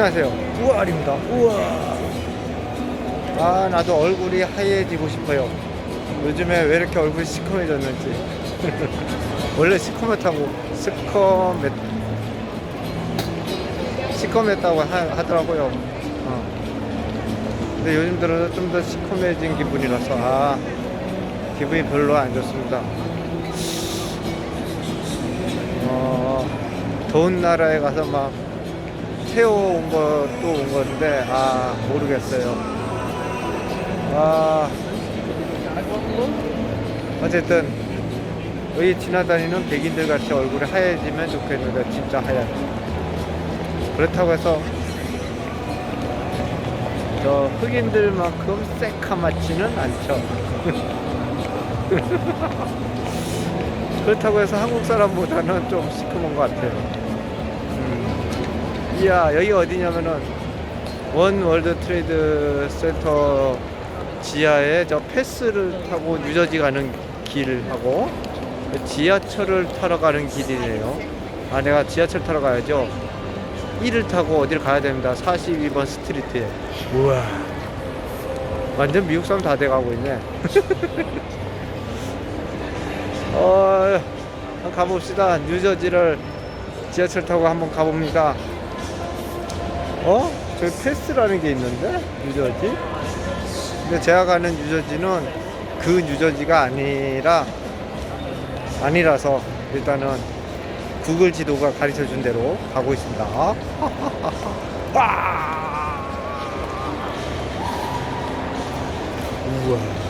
안녕하세요. 우아입니다. 우아. 아, 나도 얼굴이 하얘지고 싶어요. 요즘에 왜 이렇게 얼굴이 시커매졌는지. 원래 시커멓다고, 시커맸, 시커맸다고 하, 하더라고요. 어. 근데 요즘 들어서 좀 더 시커매진 기분이라서, 아, 기분이 별로 안 좋습니다. 어, 더운 나라에 가서 막 태워온 것도 온 건데, 아, 모르겠어요. 아, 어쨌든, 여기 지나다니는 백인들 같이 얼굴이 하얘지면 좋겠는데, 진짜 하얗 그렇다고 해서, 저 흑인들만큼 새카맣지는 않죠. 그렇다고 해서 한국 사람보다는 좀 시커먼 것 같아요. 음. 이야, 여기 어디냐면은, 원 월드 트레이드 센터 지하에 저 패스를 타고 뉴저지 가는 길하고 지하철을 타러 가는 길이네요. 아, 내가 지하철 타러 가야죠. 1을 타고 어디를 가야 됩니다. 42번 스트리트에. 우와. 완전 미국 사람 다 돼가고 있네. 어, 가봅시다. 뉴저지를 지하철 타고 한번 가봅니다. 어? 저기 패스라는 게 있는데? 뉴저지? 근데 제가 가는 뉴저지는 그 뉴저지가 아니라, 아니라서 일단은 구글 지도가 가르쳐 준 대로 가고 있습니다. 와! 우와.